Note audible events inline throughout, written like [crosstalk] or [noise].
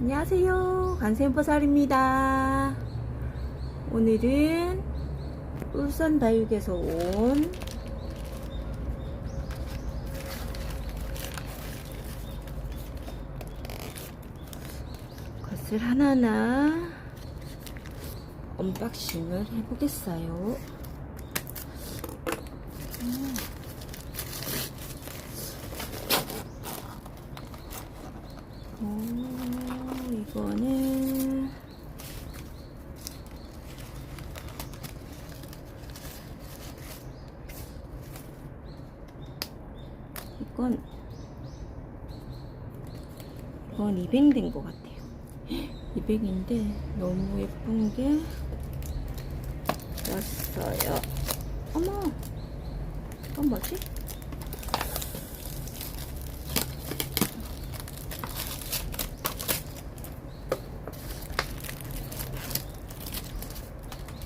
안녕하세요. 간센포살입니다. 오늘은 울산 다육에서 온 것을 하나하나 언박싱을 해보겠어요. 음. 오, 이거는 이건 이건 200 된 것 같아요. 200인데 너무 예쁜 게 왔어요. 어머, 이건 뭐지?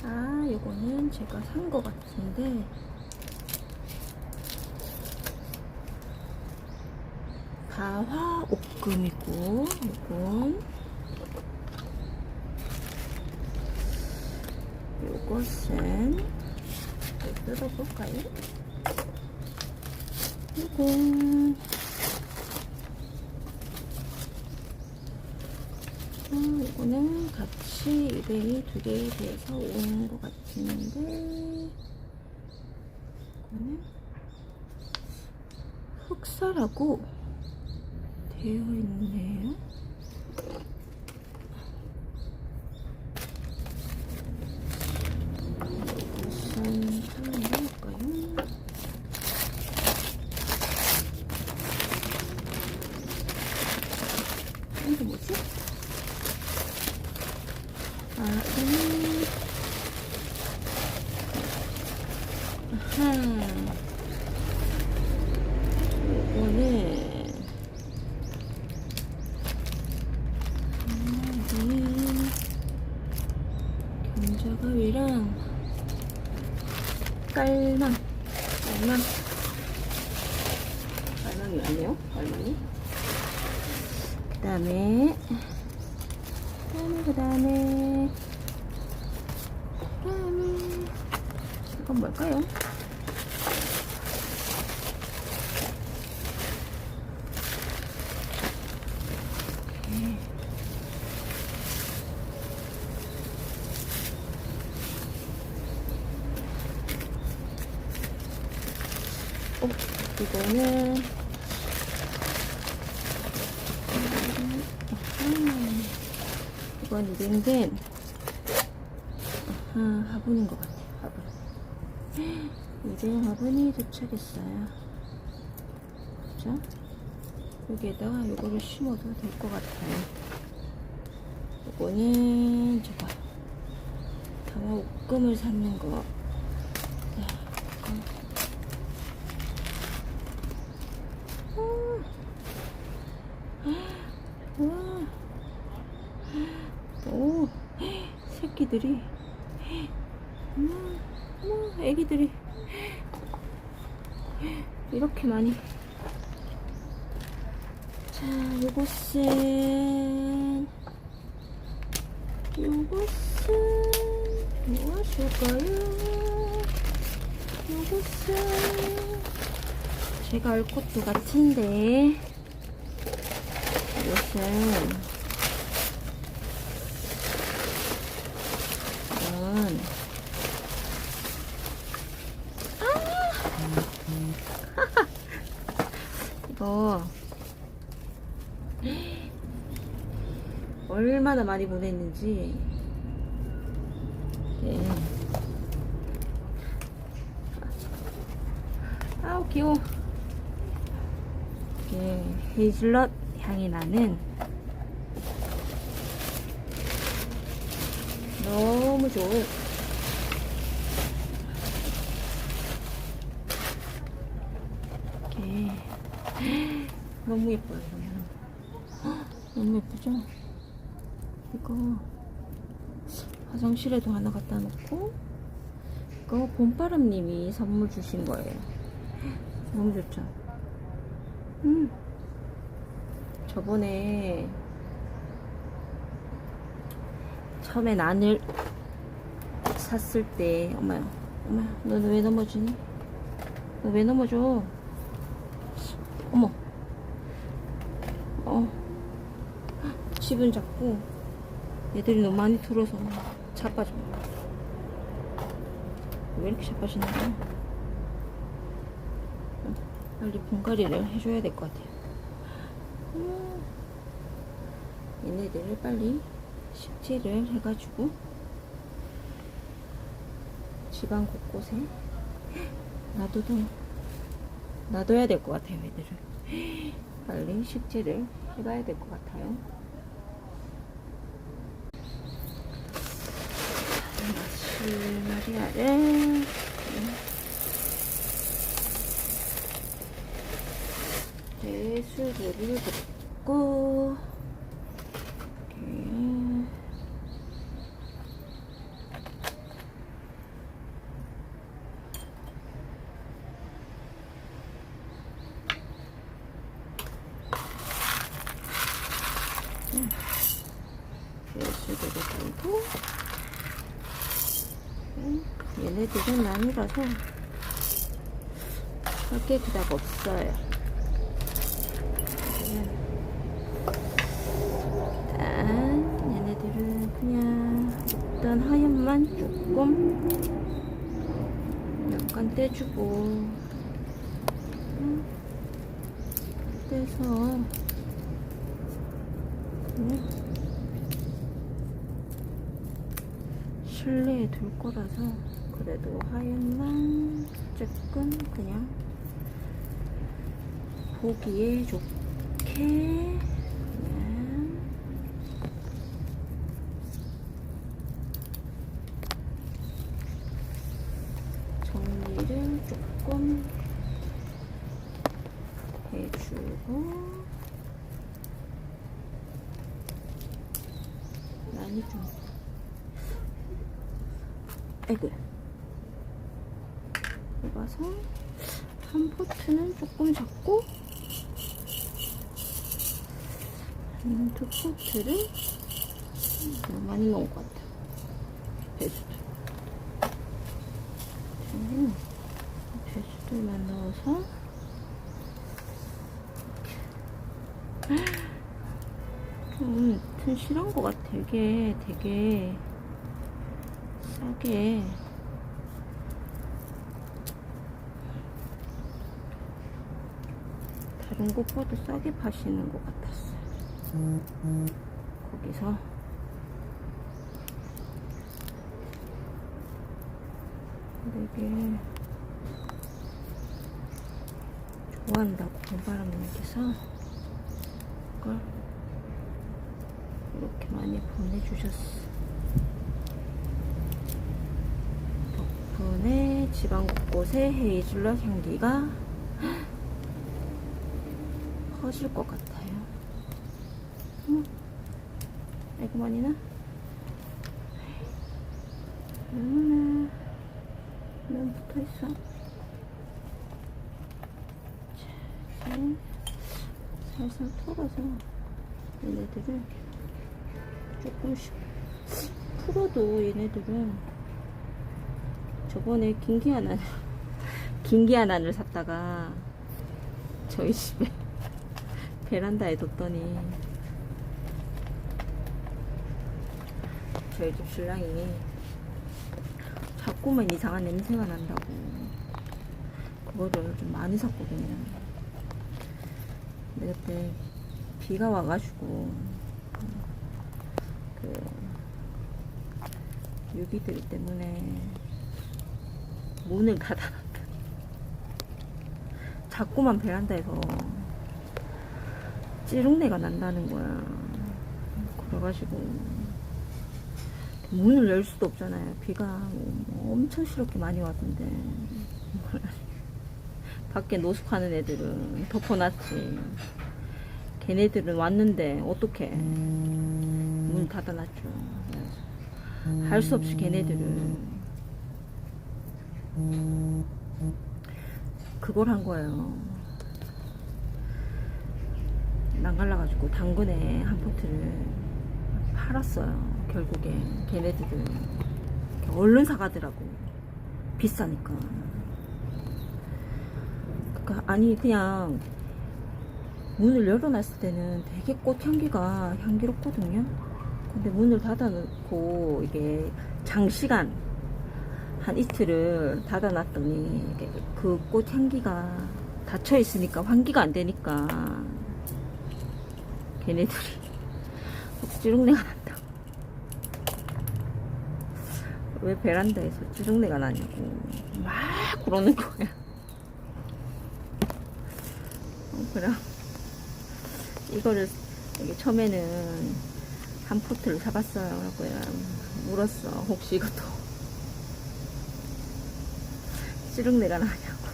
아, 요거는 제가 산것 같은데. 가화 옥금이고, 요건. 요것은, 네, 뜯어볼까요? 요건, 음, 이거는 같이 이베이 두 개에 대해서 온것 같은데 이거는 흑사라고 되어 있네요. 무슨 사람일까요? 이게 뭐지? 아, 음. 아하. 요거는, 견자가위랑, 깔망, 깔망. 깔망이 맞네요, 깔망이. 그 다음에, 그 다음에 그 다음에 그다음에 이건 뭘까요? 어, 이거는 음, 이건 이인데 아, 화분인 것 같아요. 화분. 이제 화분이 도착했어요. 그죠? 여기에다가 요거를 심어도 될 것 같아요. 요거는 저거 강화 옷금을 샀는 거. 자, 이거. 아, 와. 오, 새끼들이, 어머, 어머, 애기들이. 이렇게 많이. 자, 요것은, 요것은, 무엇일까요? 요것은, 제가 알 것도 같은데, 이것은, 이건 아! 이거 얼마나 많이 보냈는지 네. 아우 귀여워 이게 헤이즐넛 향이 나는 너무 좋아요. 이렇게 [gasps] 너무 예뻐요. 이거는. 헉, [gasps] 너무 예쁘죠? 이거 화장실에도 하나 갖다 놓고 이거 봄바람님이 선물 주신 거예요. [gasps] 너무 좋죠? 음. 저번에 처음에 난을 샀을 때 엄마야 엄마야 너는 왜 넘어지니? 너 왜 넘어져? 어머 어 집은 작고 얘들이 너무 많이 들어서 자빠져 왜 이렇게 자빠지는 거야? 어, 빨리 분갈이를 해줘야 될 것 같아요 음, 얘네들을 빨리 식재를 해가지고 집안 곳곳에 [gasps] 놔둬도 놔둬야 될 것 같아요 애들을 [gasps] 빨리 식재를 해봐야 될 것 같아요. 마시마리아를 붓고 이렇게 배수구를 불고 음, 얘네들은 나무라서 할게 그닥 없어요. 일단 얘네들은 그냥 일단 하얀만 조금 약간 떼주고. 음, 떼서. 음, 실내에 둘 거라서 그래도 하얀만 조금 그냥 보기에 좋게 그냥 정리를 조금 해주고 많이 좀 아이고 뽑아서 한 포트는 조금 작고 음, 두 포트를 너무 많이 넣은 것 같아요. 배수들. 음, 배수들만 넣어서 좀 튼실한 것 같아 이게 되게 싸게. 다른 곳보다 싸게 파시는 것 같았어요. 거기서. 되게 좋아한다고 공바람님께서. 이걸 이렇게 많이 보내주셨어. 덕분에 집안 곳곳에 헤이즐넛 향기가 [gasps] 퍼질 것 같아요. 응? 아이고 많이 나? 얼마나 면 붙어 있어? 자, 살살 털어서 얘네들을 조금씩 풀어도 얘네들은 저번에 김기아난 [laughs] 김기아난을 샀다가 저희 집에 [laughs] 베란다에 뒀더니 저희 집 신랑이 자꾸만 이상한 냄새가 난다고 그거를 좀 많이 샀거든요. 근데 그때 비가 와가지고 그 유기들 때문에 문을 닫아놨다. [laughs] 자꾸만 베란다에서 찌릉내가 난다는 거야. 그래가지고 문을 열 수도 없잖아요. 비가 뭐 엄청 시럽게 많이 왔던데. [laughs] 밖에 노숙하는 애들은 덮어놨지. 걔네들은 왔는데 어떻게 문 닫아놨죠. 할 수 없이 걔네들은 그걸 한 거예요. 낭갈라가지고 당근에 한 포트를 팔았어요. 결국에 걔네들은 얼른 사가더라고 비싸니까 그러니까 아니 그냥 문을 열어놨을 때는 되게 꽃 향기가 향기롭거든요 근데 문을 닫아놓고 이게 장시간 한 이틀을 닫아놨더니 그 꽃 향기가 닫혀 있으니까 환기가 안 되니까 걔네들이 [laughs] 찌릉내가 난다. 왜 베란다에서 찌릉내가 나냐고 막 그러는 거야. 어, 그럼 이거를 이게 처음에는 한 포트를 사봤어요. 그래 물었어. 혹시 이것도 찌릉내가 나냐고.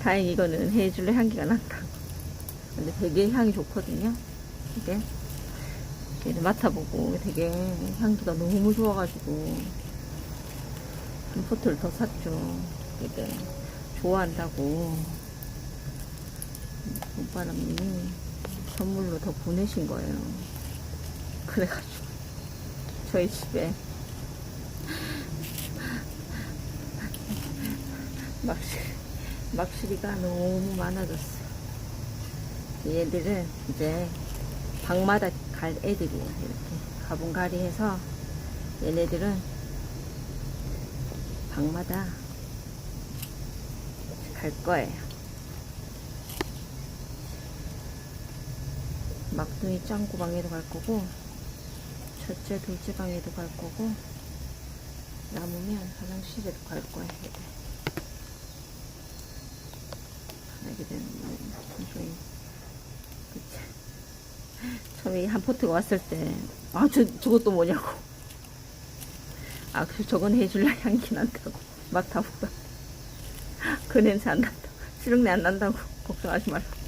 다행히 이거는 해줄래 향기가 난다. 근데 되게 향이 좋거든요. 이게 맡아보고 되게 향기가 너무 좋아가지고 한 포트를 더 샀죠. 되게 좋아한다고 오빠람님이 선물로 더 보내신 거예요. 그래가지고 저희 집에 [laughs] 막실 막실이가 너무 많아졌어요. 얘들은 이제 방마다 갈 애들이에요. 이렇게 가분가리 해서 얘네들은 방마다 갈 거예요. 막둥이 짱구 방에도 갈 거고 첫째 둘째 방에도 갈 거고 남으면 화장실에도 갈 거예요. 얘들. 하게 되는 저희 그치. 처음에 한 포트가 왔을 때, 아, 저, 저것도 뭐냐고. 아, 그, 저건 해줄라 향기 난다고. 맡아보다. 그 냄새 안 난다. 시릉내 안 난다고. 걱정하지 말라. 아,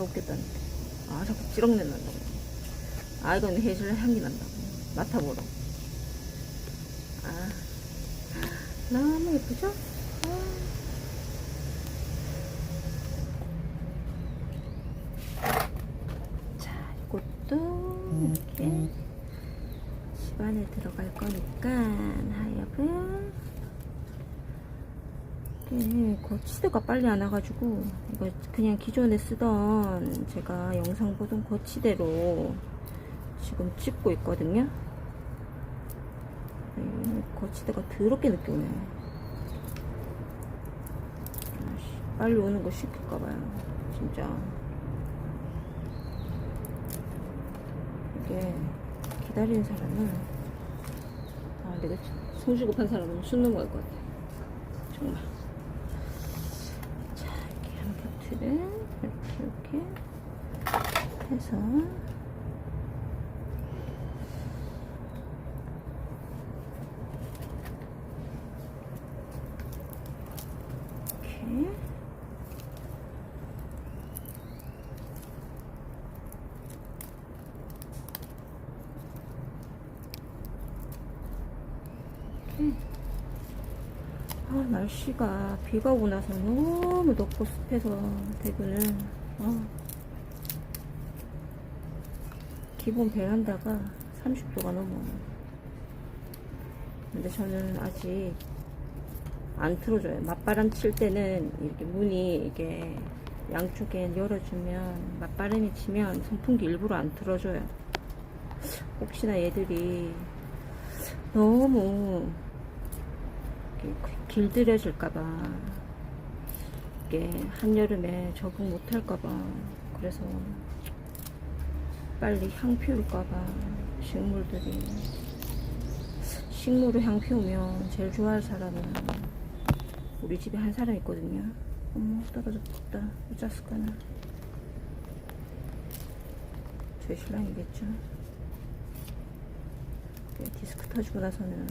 어, 겁나 웃겼다는데. 아, 자꾸 찌렁내 난다고. 아, 이건 해줄라 향기 난다고. 맡아보러. 아, 너무 예쁘죠? 아. 자, 이것도 이렇게 집 안에 들어갈 거니까 하엽은 이게 거치대가 빨리 안 와가지고 이거 그냥 기존에 쓰던 제가 영상 보던 거치대로 지금 찍고 있거든요. 이 거치대가 더럽게 늦게 오네. 빨리 오는 거 시킬까봐요. 진짜. 이게 기다리는 사람은 아 내가 손수급한 사람은 숨는 것 같아 정말 자 이렇게 한 포트를 이렇게 해서 이렇게 아, 날씨가 비가 오고 나서 너무 덥고 습해서 대구 는 아, 기본 베란다가 30도가 넘어. 근데 저는 아직 안 틀어줘요. 맞바람 칠 때는 이렇게 문이 이게 양쪽에 열어주면 맞바람이 치면 선풍기 일부러 안 틀어줘요. 혹시나 얘들이 너무 길들여질까봐 이게 한여름에 적응 못할까봐 그래서 빨리 향 피울까봐 식물들이 식물을 향 피우면 제일 좋아할 사람은 우리 집에 한 사람 있거든요. 어머 떨어졌다. 어쩌을까나 제 신랑이겠죠. 디스크 터지고 나서는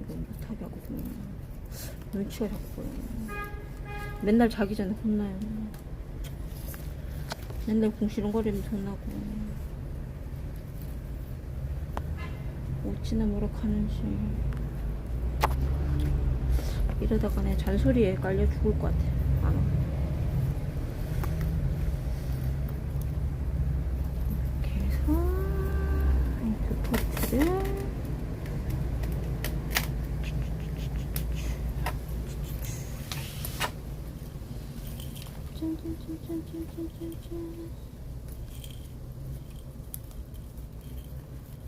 이거 못하게 하거든요. 눈치가 자꾸 보여. 맨날 자기 전에 혼나요. 맨날 궁시렁거리면 혼나고. 어찌나 모락하는지 이러다가 내 잔소리에 깔려 죽을 것 같아. 안 와. 이렇게 해서 이 두 포트를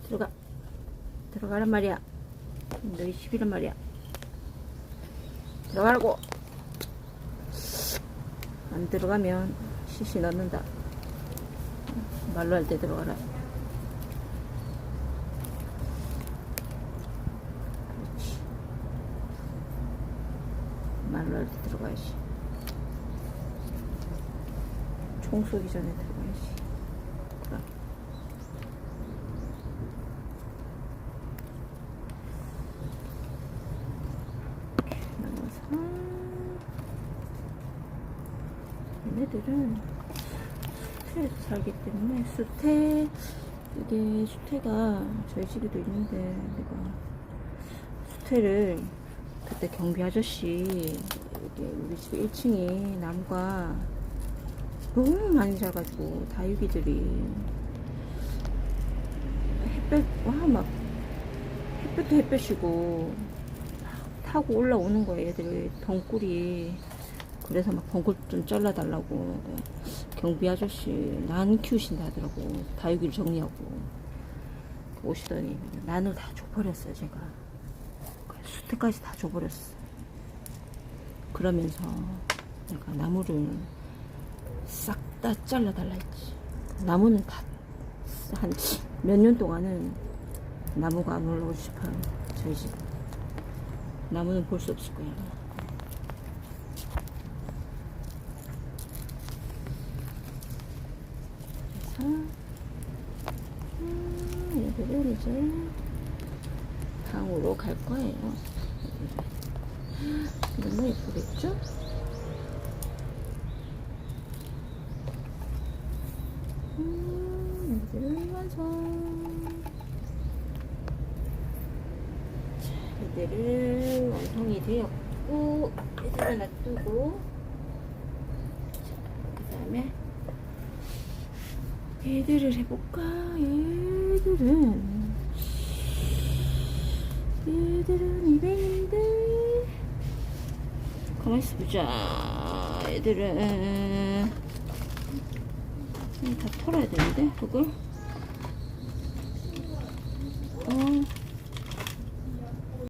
들어가. 들어가란 말이야. 너희 집이란 말이야. 들어가라고. 안 들어가면 시시 넣는다. 말로 할 때 들어가라. 그렇지. 말로 할 때 들어가야지. 총 쏘기 전에 들어가야지. 나가서 얘네들은 수태에서 살기 때문에 수태 이게 수태가 저희 집에도 있는데 내가 수태를 그때 경비 아저씨 이게 우리 집 1층이 나무가 너무 많이 자가지고 다육이들이. 햇볕 와막 햇볕도 햇볕이고 막 타고 올라오는 거예요 얘들이. 덩굴이. 그래서 막 벙굴 좀 잘라달라고. 경비 아저씨 난 키우신다 하더라고. 다육이를 정리하고. 오시더니 난을 다 줘버렸어요 제가. 수태까지 다 줘버렸어 그러면서 내가 나무를 싹 다 잘라달라 했지 나무는 다 한 몇 년 동안은 나무가 안 올라오고 싶어요 저희 집 나무는 볼 수 없을 그래서 음, 얘들은 이제 방으로 갈 거예요. 너무 예쁘겠죠? 음, 완성. 자, 얘들은 완성이 되었고, 얘들을 놔두고, 그 다음에 얘들을 해볼까? 얘들은 얘들은 이벤인데 가만히 있어 보자 얘들은 음, 다 털어야 되는데 그걸